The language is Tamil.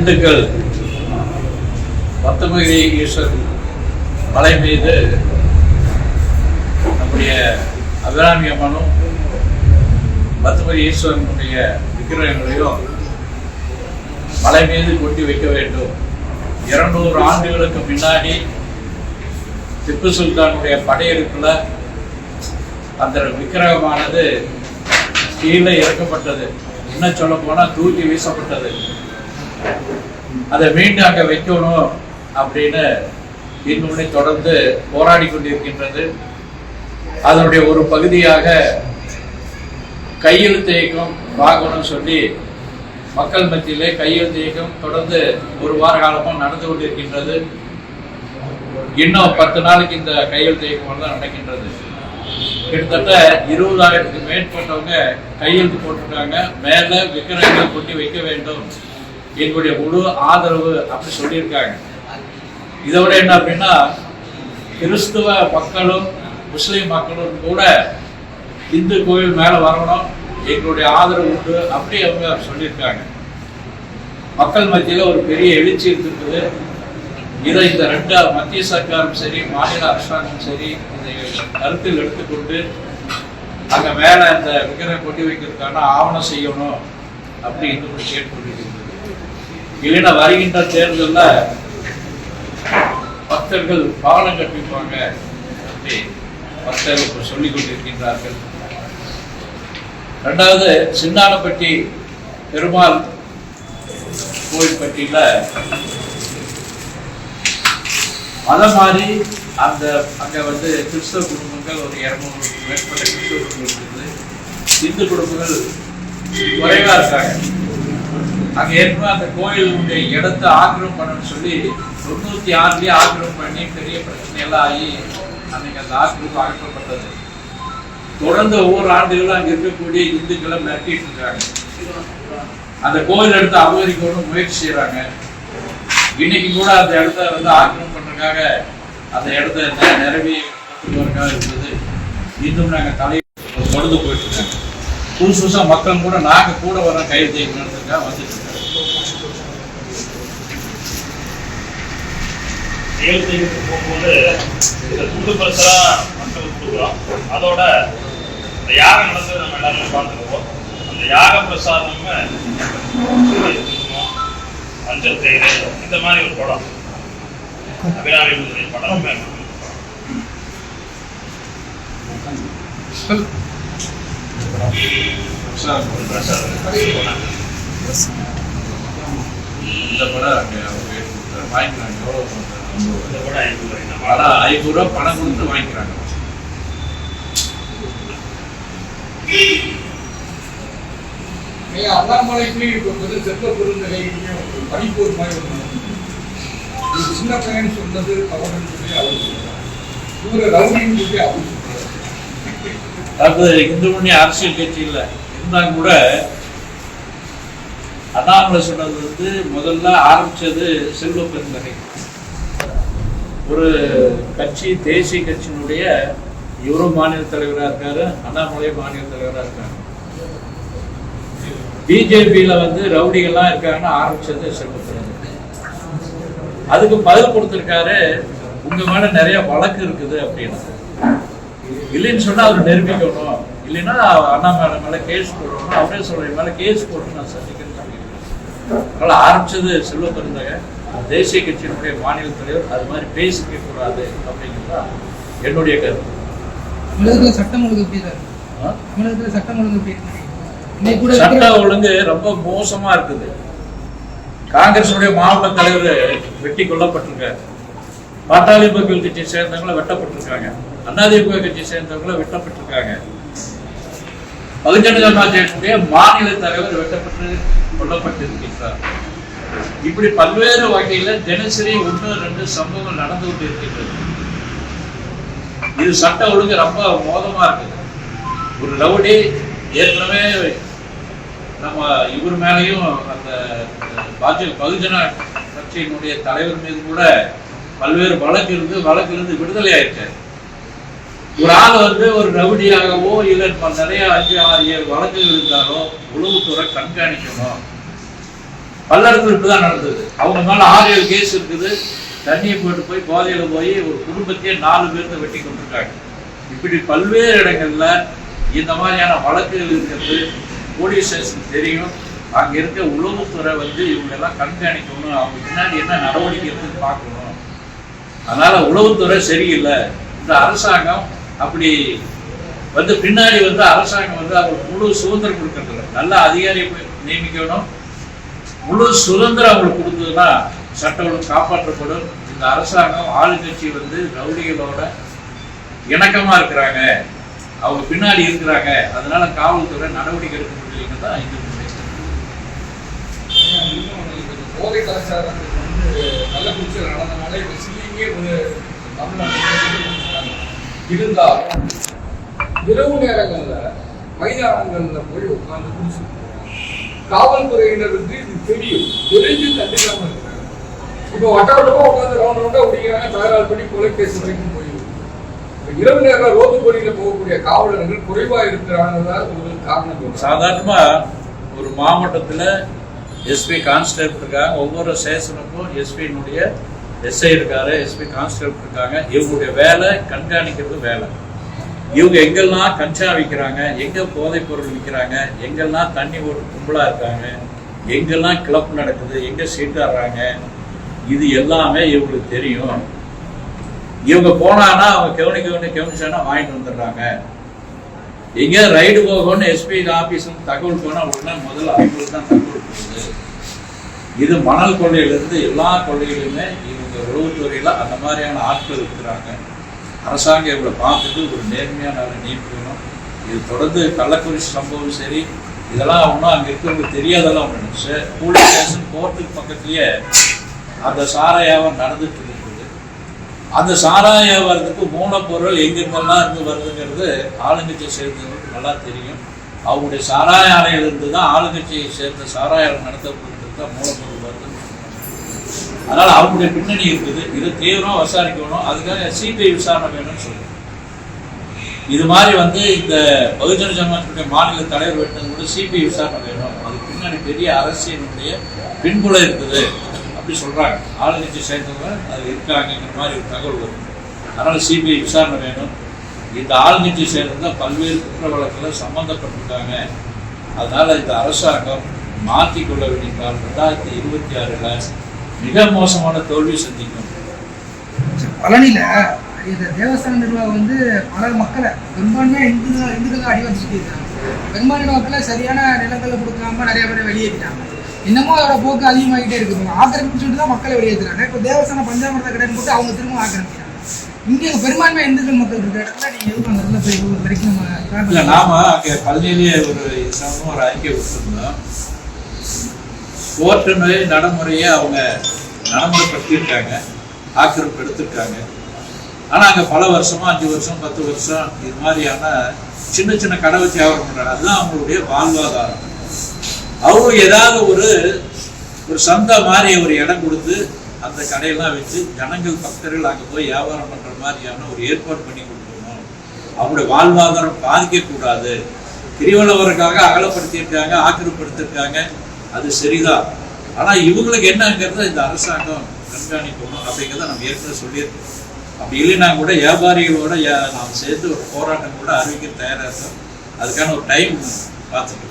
திண்டுக்கல் பத்தமகிரி ஈஸ்வரன் மலை மீது நம்முடைய அபிராமி அம்மனும் பத்தமகிரி ஈஸ்வரனுடைய விக்கிரகங்களையும் மலை மீது கொட்டி வைக்க வேண்டும். இருநூறு ஆண்டுகளுக்கு முன்னாடி திப்பு சுல்தானுடைய படையெடுப்பில் அந்த விக்கிரகமானது கீழே இறக்கப்பட்டது. என்ன சொல்ல போனால் தூக்கி வீசப்பட்டது. அதை மீண்டும் அங்கே வைக்கணும் அப்படின்னு இன்னொன்னு தொடர்ந்து போராடி கொண்டிருக்கின்றது. அதனுடைய ஒரு பகுதியாக கையெழுத்து இயக்கம் வாங்கணும்னு சொல்லி மக்கள் மத்தியிலே கையெழுத்து இயக்கம் தொடர்ந்து ஒரு வார காலமாக நடந்து கொண்டிருக்கின்றது. இன்னும் பத்து நாளைக்கு இந்த கையெழுத்து இயக்கம் தான் நடக்கின்றது. கிட்டத்தட்ட இருபதாயிரத்துக்கு மேற்பட்டவங்க கையெழுத்து போட்டிருக்காங்க. மேல விக்கிரங்கள் கொட்டி வைக்க வேண்டும். எங்களுடைய முழு ஆதரவு அப்படி சொல்லியிருக்காங்க. இதை விட என்ன அப்படின்னா கிறிஸ்துவ மக்களும் முஸ்லீம் மக்களும் கூட இந்து கோயில் மேலே வரணும் எங்களுடைய ஆதரவு உண்டு அப்படி அவங்க சொல்லியிருக்காங்க. மக்கள் மத்தியில் ஒரு பெரிய எழுச்சி இருக்குது இதை இந்த ரெண்டு மத்திய சர்க்காரும் சரி மாநில அரசாங்கம் சரி இதை கருத்தில் எடுத்துக்கொண்டு அங்கே மேலே அந்த விக்கிரம் கொட்டி வைக்கிறதுக்கான ஆவணம் செய்யணும் அப்படி இந்து கேட்டுக்கொண்டிருக்கிறது இல்லைன்னா வருகின்ற தேர்தலில் பக்தர்கள் பாலம் கட்டிப்பாங்க அப்படி பக்தர்கள் இப்போ சொல்லிக் கொண்டிருக்கின்றார்கள். ரெண்டாவது சின்னானப்பட்டி பெருமாள் கோயில்பட்டியில் அதை மாதிரி அந்த அங்கே வந்து கிறிஸ்தவ குடும்பங்கள் ஒரு இரநூறு மேற்பட்ட கிறிஸ்தவ குடும்பங்கள் இருக்குது. இந்து குடும்பங்கள் குறைவாக இருக்காங்க. அங்கே ஏற்கனவே அந்த கோயிலுடைய இடத்த ஆக்கிரமம் பண்ணணும்னு சொல்லி தொண்ணூத்தி ஆறுலயே ஆக்கிரமம் பண்ணி பெரிய பிரச்சனை எல்லாம் ஆகி அன்னைக்கு அந்த ஆக்கிரமம் அகற்றப்பட்டது தொடர்ந்து ஒவ்வொரு ஆண்டுகளும் அங்க இருக்கக்கூடிய இந்துக்களை மிரட்டிட்டு இருக்காங்க. அந்த கோயில் எடுத்து அபகரிக்கணும்னு முயற்சி செய்யறாங்க இன்னைக்கு கூட அந்த இடத்த வந்து ஆக்கிரமம் பண்றதுக்காக அந்த இடத்த நிரம்பி இருந்தது. இன்னும் நாங்க தலை தொடர்ந்து போயிட்டு இருக்காங்க. புதுசு புதுசா மக்கள் கூட நாங்க கூட வர கைது செய்யணுன்றதுக்காக வந்துட்டு ஏழு தேர்தலுக்கு போகும்போது இந்த துண்டு பிரச்சனை மக்களுக்கு கொடுக்குறோம். அதோட இந்த யாகம் நடந்து நம்ம எல்லாருமே பார்த்துருப்போம் அந்த யாக பிரசாதம் அஞ்சல் தேயிலை இந்த மாதிரி ஒரு படம். அபிராமி முதலிய படமே பிரசாதம் இந்த படம் அங்க அவங்க ஐநூறு அதான் ஐநூறு ரூபாய் பணம் கொடுத்து வாங்கிக்கிறாங்க அண்ணாமலைக்கு இப்ப வந்து செல்வ படிப்போர் மாதிரி சின்ன பையன் சொன்னது தவறுன்னு சொல்லி அவர். இவரு ரவுடின்னு சொல்லி அவர். அதாவது இந்து முன்னணி அரசியல் கட்சி இல்ல இருந்தாலும் கூட அண்ணாமலை சொன்னது வந்து முதல்ல ஆரம்பிச்சது செல்வ பெருந்தகை ஒரு கட்சி தேசிய கட்சியினுடைய இவரும் மாநில தலைவரா இருக்காரு அண்ணாமலை மாநில தலைவரா இருக்காங்க. பிஜேபியில வந்து ரவுடிகள்லாம் இருக்காங்கன்னு ஆரம்பிச்சது செல்வ அதுக்கு பதில் கொடுத்திருக்காரு உங்க மேல நிறைய வழக்கு இருக்குது அப்படின்னு. இல்லைன்னு சொன்னா அவர் நிரூபிக்கணும். இல்லைன்னா அண்ணாமலை மேல கேஸ் போடணும். அவரே சொல்றேன் மேல கேஸ் போட்டு நான் சந்திக்கிறேன் ஆரம்பிச்சது செல்வ தேசிய கட்சியினுடைய மாநில தலைவர் அது மாதிரி பேசிக்க கூடாது அப்படிங்கிறதா என்னுடைய கருத்து. தமிழகத்துல சட்டம் ஒழுங்கு எப்படி சார்? ஆ? தமிழகத்துல சட்டம் ஒழுங்கு எப்படி சட்ட ஒழுங்கு ரொம்ப மோசமா இருக்குது. காங்கிரசுடைய மாவட்ட தலைவர் வெட்டி கொல்லப்பட்டிருக்காரு. பாட்டாளி மக்கள் கட்சியை சேர்ந்தவங்கள வெட்டப்பட்டிருக்காங்க. அதிமுக கட்சியை சேர்ந்தவங்கள வெட்டப்பட்டிருக்காங்க. பகுஜன சமாஜத்தினுடைய மாநில தலைவர் வெட்டப்பட்டு கொல்லப்பட்டிருக்கிறார். இப்படி பல்வேறு வகையில தினசரி ஒன்று ரெண்டு சம்பவங்கள் நடந்து கொண்டு இருக்கின்றது. இது சட்ட ஒழுங்கு ரொம்ப மோதமா இருக்குது. ஒரு ரவுடி ஏற்கனவே நம்ம இவர் மேலேயும் அந்த பாஜக பகுஜன கட்சியினுடைய தலைவர் மீது கூட பல்வேறு வழக்கு இருந்து வழக்கு இருந்து விடுதலை ஆயிட்டார் ஒரு ஆள் வந்து ஒரு ரவுடியாகவோ இல்லை நிறைய அஞ்சு ஆறு ஏழு வழக்குகள் இருந்தாலும் உளவுத்துறை கண்காணிக்கணும். பல்லடத்துல இப்படிதான் நடந்தது. அவங்க மேல ஆறு ஏழு கேஸ் இருக்குது. தண்ணியை போட்டு போய் போதையில போய் ஒரு குடும்பத்தையே நாலு பேர்த்த வெட்டி கொண்டிருக்காங்க இப்படி பல்வேறு இடங்கள்ல இந்த மாதிரியான வழக்குகள் இருக்கிறது. போலீஸ் ஸ்டேஷன் தெரியும். அங்க இருக்க உளவுத்துறை வந்து இவங்க எல்லாம் கண்காணிக்கணும். அவங்க பின்னாடி என்ன நடவடிக்கை இருக்குன்னு பார்க்கணும். அதனால உளவுத்துறை சரியில்லை. இந்த அரசாங்கம் அப்படி வந்து பின்னாடி வந்து அரசாங்கம் வந்து அவங்களுக்கு முழு சுதந்திரம் கொடுக்கறதில்ல. நல்ல அதிகாரியை போய் நியமிக்கணும். முழு சுதந்திரம் அவங்களுக்கு கொடுத்ததுன்னா சட்டம் ஒழுங்கு காப்பாற்றப்படும். இந்த அரசாங்கம் ஆளுங்கட்சி வந்து ரவுடிகளோட இணக்கமா இருக்கிறாங்க. அவங்க பின்னாடி இருக்கிறாங்க. அதனால காவல்துறை நடவடிக்கை எடுக்க முடியலைங்க தான் இது உண்மை. போதை கலாச்சாரம் வந்து கள்ளக்குறிச்சியில் நடந்தனால இப்போ சில்லிங்கே ஒரு தமிழ்நாட்டில் இருந்தாலும் இரவு நேரங்களில் மைதானங்களில் போய் உட்கார்ந்து குடிச்சிட்டு காவல்துறையினருக்கு இது தெரியும். தெரிஞ்சு தண்டிக்காம இருக்கிறாங்க இப்போ வட்டவட்டமா உட்காந்து ரவுண்ட் ரவுண்டா அப்படிங்கிறாங்க தகராறு பண்ணி கொலைகேஸ் வரைக்கும் போயிடுது. இரவு நேரம் ரோந்து பொறியில போகக்கூடிய காவலர்கள் குறைவா இருக்கிறாங்க ஒரு காரணம் சாதாரணமா ஒரு மாவட்டத்துல எஸ்பி கான்ஸ்டபிள் இருக்காங்க. ஒவ்வொரு ஸ்டேஷனுக்கும் எஸ்பியினுடைய எஸ்ஐ இருக்காரு. எஸ்பி கான்ஸ்டபிள் இருக்காங்க. இவங்களுடைய வேலை கண்காணிக்கிறது வேலை. இவங்க எங்கெல்லாம் கஞ்சா விற்கிறாங்க எங்க போதைப் பொருள் விற்கிறாங்க எங்கெல்லாம் தண்ணி ஒரு கும்பலா இருக்காங்க எங்கெல்லாம் கிளப் நடக்குது எங்க சீட்டாடுறாங்க இது எல்லாமே இவங்களுக்கு தெரியும். இவங்க போனானா அவங்க கவனிக்க வேண்டிய கவனிச்சானா வாங்கிட்டு வந்துடுறாங்க. எங்க ரைடு போகணும்னு எஸ்பி ஆபீஸ் தகவல் போனா உடனே முதல்ல அவங்களுக்கு தான் தகவல் போகுது இது மணல் கொள்ளையிலிருந்து எல்லா கொள்ளையிலுமே இவங்க உளவுத்துறையில அந்த மாதிரியான ஆட்கள் இருக்கிறாங்க. அரசாங்கம் இவங்களை பார்த்துட்டு ஒரு நேர்மையான நியமிக்கணும் இது தொடர்ந்து கள்ளக்குறிச்சி சம்பவம் சரி. இதெல்லாம் ஒன்றும் அங்கே இருக்கிறவங்களுக்கு தெரியாதெல்லாம் ஒன்று போலீஸ் ஸ்டேஷன் கோர்ட்டுக்கு பக்கத்துலயே அந்த சார வியாபாரம் நடந்துட்டு இருக்குது. அந்த சாராய வியாபாரத்துக்கு மூலப்பொருள் எங்கெங்கெல்லாம் இருந்து வருதுங்கிறது ஆளுங்கட்சியை சேர்ந்தவங்களுக்கு நல்லா தெரியும். அவங்களுடைய சாராய ஆலையிலிருந்து தான் ஆளுங்கட்சியை சேர்ந்த சாராய ஆலை நடத்தப்படுகிறது தான் மூலப்பொருள். அதனால் அவங்களுடைய பின்னணி இருக்குது. இதை தீவிரமா விசாரிக்கணும் அதுக்காக சிபிஐ விசாரணை வேணும்னு சொல்லுவோம் இது மாதிரி வந்து இந்த பகுஜன ஜனதாவுடைய மாநில தலைவர் வெட்டினது கூட சிபிஐ விசாரணை வேணும். அதுக்கு பின்னாடி பெரிய அரசியலுடைய பின்புலம் இருக்குது அப்படி சொல்கிறாங்க ஆளுங்கட்சி சேர்ந்தவங்க அது இருக்காங்கங்கிற மாதிரி ஒரு தகவல் வரும் அதனால் சிபிஐ விசாரணை வேணும். இந்த ஆளுங்கட்சி சேர்ந்த பல்வேறு குற்ற வழக்கில் சம்மந்தப்பட்டிருக்காங்க அதனால் இந்த அரசாங்கம் மாற்றிக்கொள்ள வேண்டிய காலம் ரெண்டாயிரத்தி இருபத்தி ஆறில் மிக மோசமான தோல்வி சந்திக்கும். பழனியில இந்த தேவஸ்தான நிர்வாகம் வந்து பல மக்களை பெரும்பான்மையா இந்து இந்துக்கள் தான் அடிவச்சுட்டு இருக்காங்க. பெரும்பான்மை மக்களை சரியான நிலங்களை கொடுக்காம நிறைய பேரை வெளியேற்றிட்டாங்க. இன்னமும் அதோட போக்கு அதிகமாகிட்டே இருக்கு. இப்போ ஆக்கிரமிப்பு சொல்லிட்டு தான் மக்களை வெளியேற்றுறாங்க. இப்போ தேவஸ்தான பஞ்சாமிரத கடன் போட்டு அவங்க திரும்ப ஆக்கிரமிக்கிறாங்க. இங்கே பெரும்பான்மை இந்துக்கள் மக்கள் இருக்கிற இடத்துல நீங்க எதுவும் அந்த இடத்துல போய் வரைக்கும் நம்ம நாம அங்க பள்ளியிலேயே ஒரு ஒரு அறிக்கை விட்டுருந்தோம் கோர்ட்டு நடைமுறையை அவங்க நடைமுறைப்படுத்தியிருக்காங்க ஆக்கிரமிப்பு எடுத்திருக்காங்க ஆனால் அங்கே பல வருஷமாக அஞ்சு வருஷம் பத்து வருஷம் இது மாதிரியான சின்ன சின்ன கடை வச்சு வியாபாரம் பண்ணுறாங்க அதுதான் அவங்களுடைய வாழ்வாதாரம். அவங்க ஏதாவது ஒரு ஒரு சந்தை மாதிரி ஒரு இடம் கொடுத்து அந்த கடையெல்லாம் வச்சு ஜனங்கள் பக்தர்கள் அங்கே போய் வியாபாரம் பண்ணுற மாதிரியான ஒரு ஏற்பாடு பண்ணி கொடுக்கணும். அவங்களுடைய வாழ்வாதாரம் பாதிக்கக்கூடாது. கிரிவலவருக்காக அகலப்படுத்தியிருக்காங்க ஆக்கிரப்படுத்திருக்காங்க அது சரிதான் ஆனா இவங்களுக்கு என்னங்கிறத இந்த அரசாங்கம் கண்காணிக்கணும் அப்படிங்கிறத நம்ம ஏற்கனவே சொல்லியிருக்கோம். அப்படி இல்லைன்னா கூட வியாபாரிகளோட நாம் சேர்ந்து ஒரு போராட்டம் கூட அறிவிக்க தயாராக இருக்கோம். அதுக்கான ஒரு டைம் பார்த்துக்கணும்.